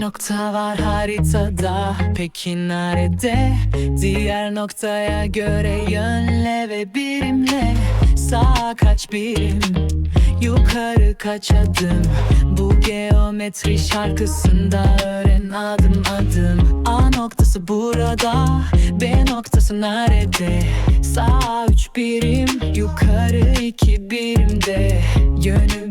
Nokta var haritada. Peki nerede? Diğer noktaya göre yönle ve birimle. Sağa kaç birim? Yukarı kaç adım? Bu geometri şarkısında öğren adım adım. A noktası burada B noktası nerede? Sağ üç birim Yukarı iki birimde. Yönü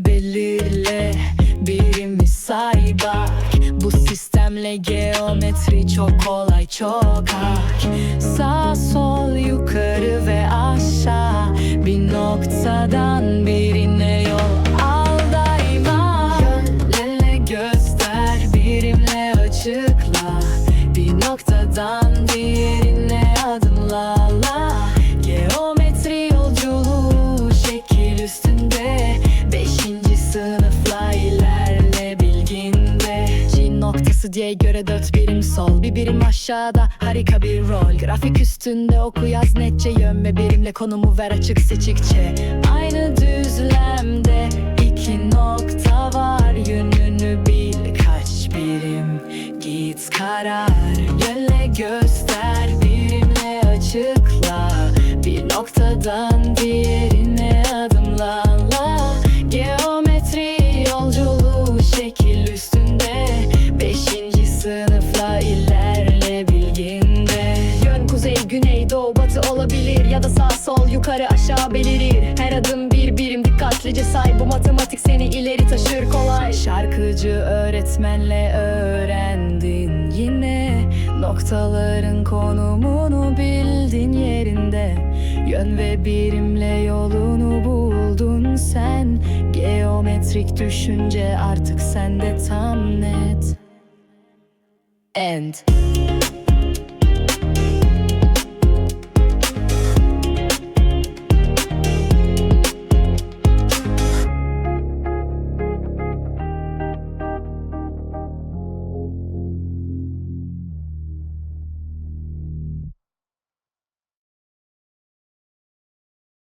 hak. Sağ sol yukarı ve aşağı. Bir noktadan birine yol al daima göster birimle açıkla. Bir noktadan diğerine adımlarla Diye göre dört birim sol Bir birim aşağıda. Harika bir rol. Grafik üstünde oku yaz netçe Yön ve birimle konumu ver açık seçikçe. Aynı düzlemde iki nokta var. Yönünü bil kaç birim? Git karar. Yönle göster birimle açıkla. Bir noktadan diğerine olabilir Ya da sağ, sol, yukarı, aşağı belirir. Her adım bir birim dikkatlice say. Bu matematik seni ileri taşır kolay. Şarkıcı öğretmenle öğrendin yine. Noktaların konumunu bildin yerinde. Yön ve birimle yolunu buldun sen. Geometrik düşünce artık sende tam net. End